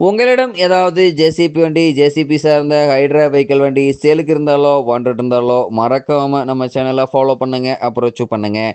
உங்களிடம் ஏதாவது ஜேசிபி வண்டி ஜேசிபி சார்ந்த ஹைட்ரா வெஹிக்கிள் வண்டி சேலுக்கு இருந்தாலோ வந்துட்டு இருந்தாலோ மறக்காமல் நம்ம சேனலை ஃபாலோ பண்ணுங்கள் அப்ரோச் பண்ணுங்கள்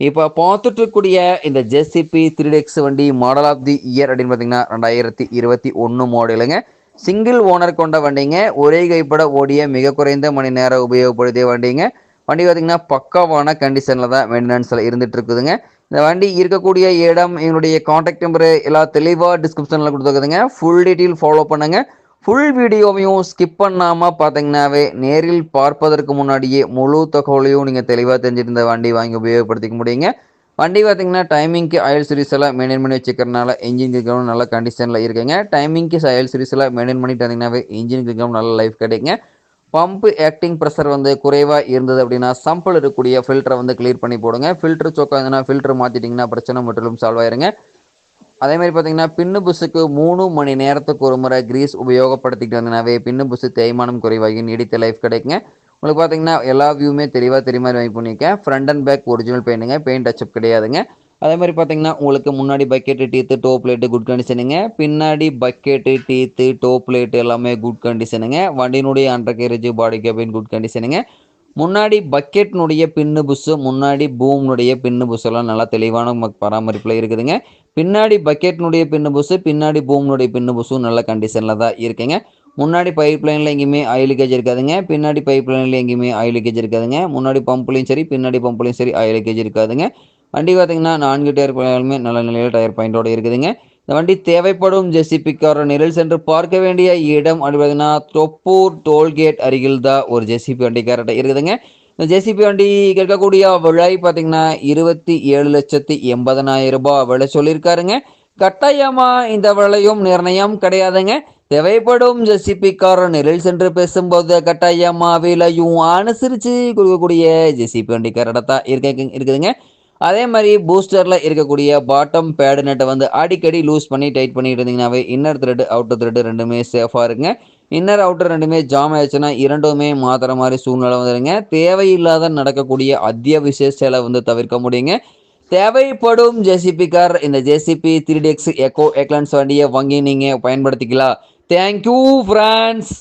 இப்போ பார்த்துட்டு இருக்கக்கூடிய இந்த ஜேசிபி த்ரீ எக்ஸ் வண்டி மாடல் ஆஃப் தி இயர் அப்படின்னு பார்த்தீங்கன்னா ரெண்டாயிரத்தி இருபத்தி ஒன்று மாடலுங்க சிங்கிள் ஓனர் கொண்ட வண்டிங்க. ஒரே கைப்பட ஓடிய மிக குறைந்த மணி நேரம் உபயோகப்படுத்திய வண்டிங்க. வண்டி பார்த்திங்கன்னா பக்காவான கண்டிஷனில் தான் மெயின்டெனன்ஸில் இருந்துட்டு இருக்குதுங்க இந்த வண்டி இருக்கக்கூடிய இடம் எங்களுடைய காண்டாக்ட் நம்பரு எல்லாம் தெளிவாக டிஸ்கிரிப்ஷனில் கொடுத்துருக்குதுங்க. ஃபுல் டீட்டெயில் ஃபாலோ பண்ணுங்கள் ஃபுல் வீடியோவையும் ஸ்கிப் பண்ணாமல் பார்த்தீங்கன்னாவே நேரில் பார்ப்பதற்கு முன்னாடியே முழு தகவலையும் நீங்கள் தெளிவாக தெரிஞ்சுட்டு இந்த வண்டி வாங்கி உபயோகப்படுத்திக்க முடியுங்க. வண்டி பார்த்தீங்கன்னா டைமிங்க்கு ஆயில் சீரிஸ் எல்லாம் மெயின்டைன் பண்ணி வச்சுக்கிறனால இன்ஜின் கிரகம் நல்ல கண்டிஷனில் இருக்குங்க. டைமிங்க்கு ஆயில் சீரிஸ் எல்லாம் மெயின்டைன் பண்ணிட்டு வந்தீங்கன்னாவே இன்ஜின் கிரகம் நல்ல லைஃப் கிடைக்குங்க. பம்ப் ஆக்டிங் ப்ரெஷர் வந்து குறைவாக இருந்தது அப்படின்னா சம்பிள் இருக்கக்கூடிய ஃபில்டரை வந்து கிளியர் பண்ணி போடுங்க. ஃபில்டர் சோக்கா இருந்ததுன்னா ஃபில்டர் மாற்றிட்டிங்கன்னா பிரச்சனை முற்றிலும் சால்வ் ஆயிருங்க. அதே மாதிரி பார்த்தீங்கன்னா பின்னு புஸுக்கு மூணு மணி நேரத்துக்கு ஒரு முறை கிரீஸ் உபயோகப்படுத்திக்கிட்டு வந்தனாவே பின்னு புஸ்ஸு தேய்மானம் குறைவாகி நீடித்த லைஃப் கிடைக்குங்க. உங்களுக்கு பார்த்தீங்கன்னா எல்லா வியூமே தெளிவாக தெரியுமா வாங்கி பண்ணியிருக்கேன் ஃப்ரண்ட் அண்ட் பேக் ஒரிஜினல் பெயிண்ட்டுங்க பெயிண்ட் டச்சப் கிடையாதுங்க. அதே மாதிரி பார்த்தீங்கன்னா உங்களுக்கு முன்னாடி bucket teeth toe plate good கண்டிஷனுங்க பின்னாடி பக்கெட்டு டீத்து டோ பிளேட்டு எல்லாமே குட் கண்டிஷனுங்க வண்டியினுடைய undercarriage body cabin good கண்டிஷனுங்க முன்னாடி பக்கெட்னுடைய பின்னு புஸ்ஸு முன்னாடி பூம்னுடைய பின்னு புஷ்ஷெல்லாம் எல்லாம் நல்லா தெளிவான பராமரிப்பில் இருக்குதுங்க. பின்னாடி பக்கெட்னுடைய பின்னு புஸ்ஸு பின்னாடி பூம்னுடைய பின்னு புஸ்ஸும் நல்ல கண்டிஷனில் தான் இருக்குங்க. முன்னாடி பைப் லைனில் எங்கேயுமே ஆயில் லீக்கேஜ் இருக்காதுங்க. பின்னாடி பைப் லைனில் எங்கேயுமே ஆயில் லீக்கேஜ் இருக்காதுங்க. முன்னாடி பம்ப்லையும் சரி பின்னாடி பம்ப்லையும் சரி ஆயில் லீக்கேஜ் இருக்காதுங்க. வண்டி பார்த்தீங்கன்னா நான்கு டயர் பயனுமே நல்ல நிலையில் டயர் பாயிண்டோடு இருக்குதுங்க. இந்த வண்டி தேவைப்படும் ஜெசிபிக்கார நிழல் சென்று பார்க்க வேண்டிய இடம் அப்படி பார்த்தீங்கன்னா தொப்பூர் டோல்கேட் அருகில் தான் ஒரு ஜெசிபி வண்டி இருக்குதுங்க. இந்த ஜேசிபி வண்டி கேட்கக்கூடிய விலை பார்த்தீங்கன்னா இருபத்தி ஏழு லட்சத்தி எண்பதனாயிரம் ரூபாய் விலை சொல்லியிருக்காருங்க. கட்டாயமா இந்த விலையும் நிர்ணயம் கிடையாதுங்க. தேவைப்படும் ஜெசிபிக்காரர் நெரில் சென்று பேசும்போது கட்டாயமா விலையும் அனுசரித்து கொடுக்கக்கூடிய ஜெசிபி வண்டி கரெக்டாக இருக்க இருக்குதுங்க. அதே மாதிரி பூஸ்டரில் இருக்கக்கூடிய பாட்டம் பேடு நெட்டை வந்து அடிக்கடி லூஸ் பண்ணி டைட் பண்ணிட்டு இருந்தீங்கன்னாவே இன்னர் த்ரெட்டு அவுட்டர் த்ரெட்டு ரெண்டுமே சேஃபாக இருங்க. இன்னர் அவுட்டர் ரெண்டுமே ஜாம் ஆயிடுச்சுன்னா இரண்டுமே மாத்திர மாதிரி சூழ்நிலை வந்துடுங்க தேவையில்லாத நடக்கக்கூடிய அத்தியாவசிய செலவு வந்து தவிர்க்க முடியுங்க. தேவைப்படும் ஜேசிபி கார் இந்த JCB three DX eco excellence வண்டியை வாங்கி நீங்கள் பயன்படுத்திக்கலாம். Thank you France